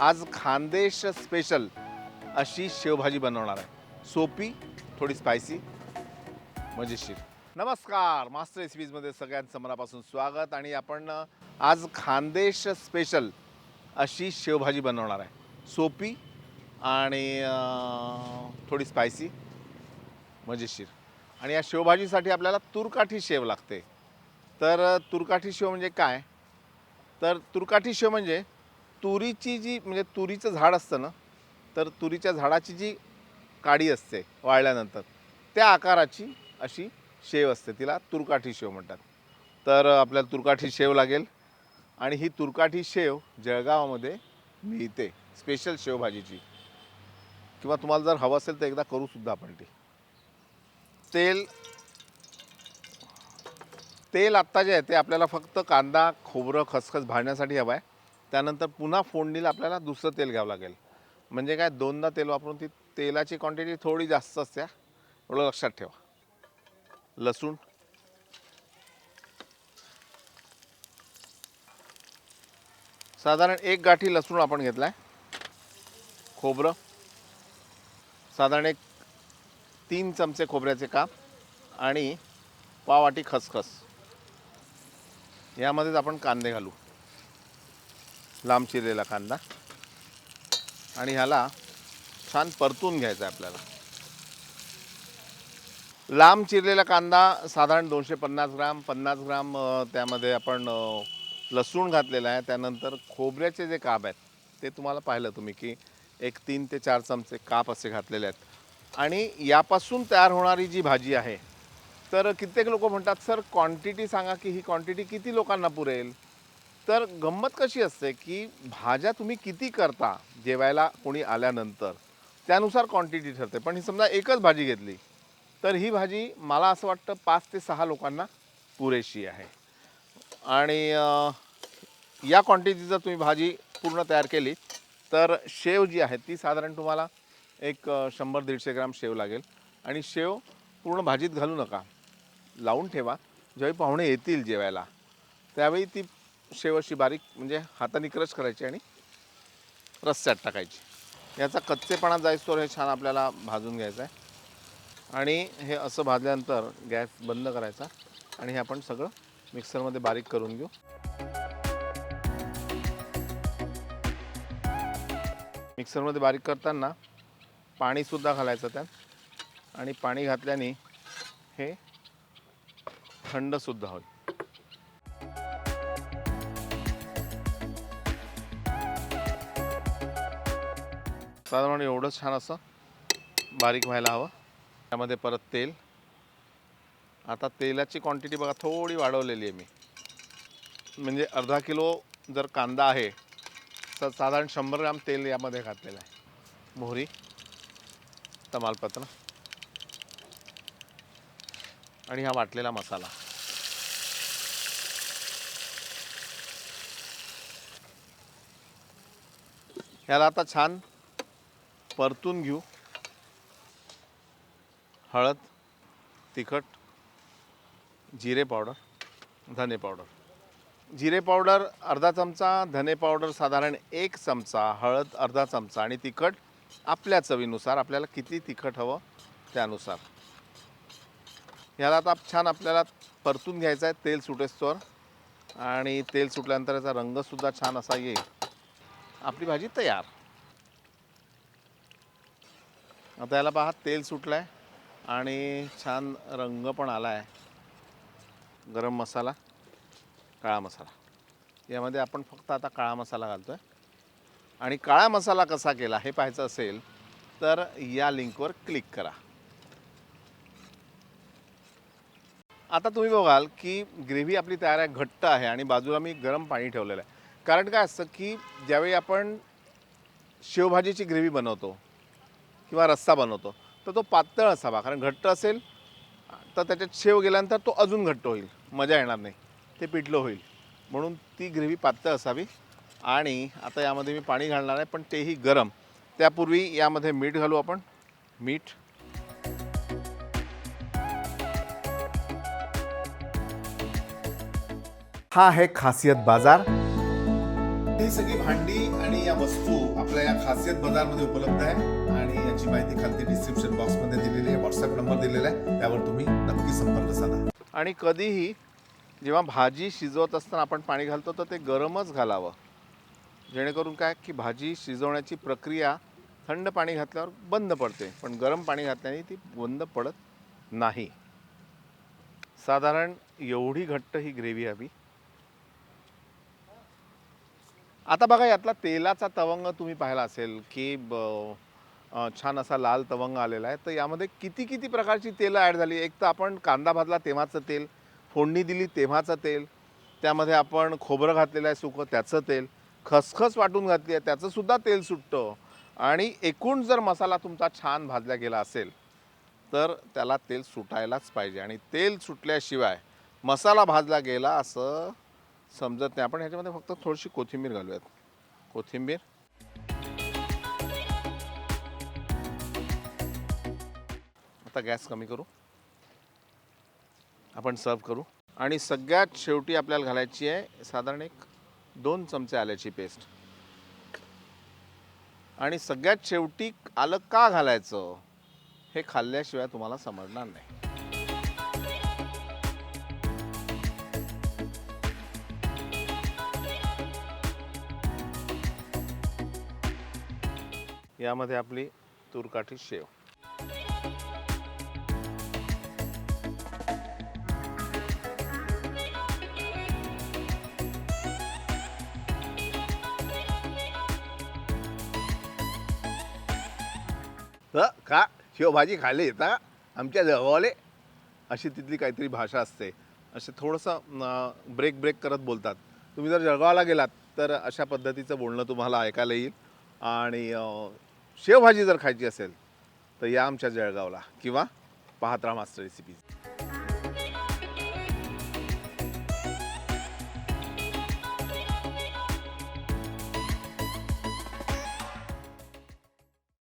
आज खानदेश स्पेशल अशी शेवभाजी बनवणार आहे. सोपी थोडी स्पायसी मजेशीर. नमस्कार मास्टर रेसिपीजमध्ये सगळ्यांचं मनापासून स्वागत आणि आपण आज खानदेश स्पेशल अशी शेवभाजी बनवणार आहे. सोपी आणि थोडी स्पायसी मजेशीर. आणि या शेवभाजीसाठी आपल्याला तुरकाठी शेव लागते. तर तुरकाठी शेव म्हणजे काय? तर तुरकाठी शेव म्हणजे तुरीची जी म्हणजे तुरीचं झाड असतं ना तर तुरीच्या झाडाची जी काडी असते वाळल्यानंतर त्या आकाराची अशी शेव असते तिला तुरकाठी शेव म्हणतात. तर आपल्याला तुरकाठी शेव लागेल आणि ही तुरकाठी शेव जळगावामध्ये मिळते स्पेशल शेवभाजीची किंवा तुम्हाला जर हवं असेल तर एकदा करूसुद्धा आपण ती. तेल तेल आत्ता जे आहे ते आपल्याला फक्त कांदा खोबरं खसखस भाजण्यासाठी हवं आहे. त्यानंतर पुन्हा फोडणीला आपल्याला दुसरं तेल घ्यावं लागेल. म्हणजे काय दोनदा तेल वापरून ती तेलाची क्वांटिटी थोडी जास्त असते एवढं लक्षात ठेवा. लसूण. साधारण एक गाठी लसूण आपण घेतला आहे खोबरं. साधारण एक तीन चमचे खोबऱ्याचे काप आणि पावाटी खसखस. यामध्येच आपण कांदे घालू. लांब चिरलेला कांदा. आणि ह्याला छान परतून घ्यायचा आहे आपल्याला. लांब चिरलेला कांदा साधारण दोनशे पन्नास ग्राम पन्नास ग्राम त्यामध्ये आपण लसूण घातलेला आहे. त्यानंतर खोबऱ्याचे जे काप आहेत ते तुम्हाला पाहिलं तुम्ही की एक तीन ते चार चमचे काप असे घातलेले आहेत. आणि यापासून तयार होणारी जी भाजी आहे तर कित्येक लोक म्हणतात सर क्वांटिटी सांगा की ही क्वांटिटी किती लोकांना पुरेल? तर गंमत कशी असते की भाज्या तुम्ही किती करता जेवायला कोणी आल्यानंतर? त्यानुसार क्वांटिटी ठरते. पण ही समजा एकच भाजी घेतली तर ही भाजी मला असं वाटतं पाच ते सहा लोकांना पुरेशी आहे. आणि या क्वांटिटी जर तुम्ही भाजी पूर्ण तयार केली तर शेव जी आहे ती साधारण तुम्हाला एक शंभर दीडशे ग्राम शेव लागेल. आणि शेव पूर्ण भाजीत घालू नका. लावून ठेवा. ज्यावेळी पाहुणे येतील जेवायला त्यावेळी ती शेवटशी बारीक म्हणजे हाताने क्रश करायची आणि रस्स्यात टाकायची. याचा कच्चेपणा जाईस्तोवर हे छान आपल्याला भाजून घ्यायचं आहे. आणि हे असं भाजल्यानंतर गॅस बंद करायचा आणि हे आपण सगळं मिक्सरमध्ये बारीक करून घेऊ. मिक्सरमध्ये बारीक करताना पाणीसुद्धा घालायचं त्यात. आणि पाणी घातल्याने हे थंडसुद्धा होईल. साधारण एवढं छान असं बारीक व्हायला हवं. त्यामध्ये परत तेल. आता तेलाची क्वांटिटी बघा थोडी वाढवलेली आहे मी. म्हणजे अर्धा किलो जर कांदा आहे तर साधारण शंभर ग्राम तेल यामध्ये घातलेलं आहे. मोहरी तमालपत्र आणि हा वाटलेला मसाला. ह्याला आता छान परतून घेऊ. हळद तिखट जिरे पावडर धने पावडर. जिरे पावडर अर्धा चमचा धने पावडर साधारण एक चमचा हळद अर्धा चमचा आणि तिखट आपल्या चवीनुसार आपल्याला किती तिखट हवं त्यानुसार. ह्याला आता छान आपल्याला परतून घ्यायचं आहे तेल सुटेस्तोवर आणि तेल सुटल्यानंतर याचा रंगसुद्धा छान असा येईल. आपली भाजी तयार. आता याला पहा तेल सुटलं आहे आणि छान रंग पण आला आहे गरम मसाला काळा मसाला. यामध्ये आपण फक्त आता काळा मसाला घालतो आहे आणि काळा मसाला कसा केला हे पाहायचं असेल तर या लिंकवर क्लिक करा. आता तुम्ही बघाल की ग्रेव्ही आपली तयार आहे घट्ट आहे आणि बाजूला मी गरम पाणी ठेवलेलं आहे. कारण काय असतं की ज्यावेळी आपण शेवभाजीची ग्रेव्ही बनवतो किंवा रस्सा बनवतो तर तो पातळ असावा. कारण घट्ट असेल तर त्याच्यात शेव गेल्यानंतर तो अजून घट्ट होईल. मजा येणार नाही. ते पिठलं होईल. म्हणून ती ग्रेव्ही पातळ असावी. आणि आता यामध्ये मी पाणी घालणार आहे पण तेही गरम. त्यापूर्वी यामध्ये मीठ घालू आपण. मीठ. हा आहे खासियत बाजार. ही सगळी भांडी आणि या वस्तू आपल्या या खासियत बाजारमध्ये उपलब्ध आहे आणि याची माहिती खालती डिस्क्रिप्शन बॉक्समध्ये दिलेली आहे व्हॉट्सअप नंबर दिलेला आहे त्यावर तुम्ही नक्की संपर्क साधा. आणि कधीही जेव्हा भाजी शिजवत असताना आपण पाणी घालतो तर ते गरमच घालावं. जेणेकरून काय की भाजी शिजवण्याची प्रक्रिया थंड पाणी घातल्यावर बंद पडते पण गरम पाणी घातल्याने ती बंद पडत नाही. साधारण एवढी घट्ट ही ग्रेव्ही हवी. आता बघा यातला तेलाचा तवंग तुम्ही पाहिला असेल की ब- छान असा लाल तवंग आलेला आहे. तर यामध्ये किती किती प्रकारची तेलं ॲड झाली? एक तर आपण कांदा भाजला तेव्हाचं तेल फोडणी दिली तेव्हाचं तेल त्यामध्ये आपण खोबरं घातलेलं आहे सुकं त्याचं तेल खसखस वाटून घातली आहे त्याचंसुद्धा तेल सुटतं. आणि एकूण जर मसाला तुमचा छान भाजला गेला असेल तर त्याला तेल सुटायलाच पाहिजे. आणि तेल सुटल्याशिवाय मसाला भाजला गेला असं समजत नाही आपण ह्याच्यामध्ये फक्त थोडीशी कोथिंबीर घालूयात. कोथिंबीर. आता गॅस कमी करू. आपण सर्व करू. आणि सगळ्यात शेवटी आपल्याला घालायची आहे साधारण एक दोन चमचे आल्याची पेस्ट. आणि सगळ्यात शेवटी आलं का घालायचं हे खाल्ल्याशिवाय तुम्हाला समजणार नाही. यामध्ये आपली तुरकाठी शेव. तर का शेवभाजी खायला येता. आमच्या जवळले अशी तिथली काहीतरी भाषा असते. असे थोडंसं ब्रेक ब्रेक करत बोलतात. तुम्ही जर जळगावला गेलात तर अशा पद्धतीचं बोलणं तुम्हाला ऐकायला येईल. आणि शेवभाजी जर खायची असेल तर या आमच्या जळगावला किंवा पाहत राहा मास्टर रेसिपीज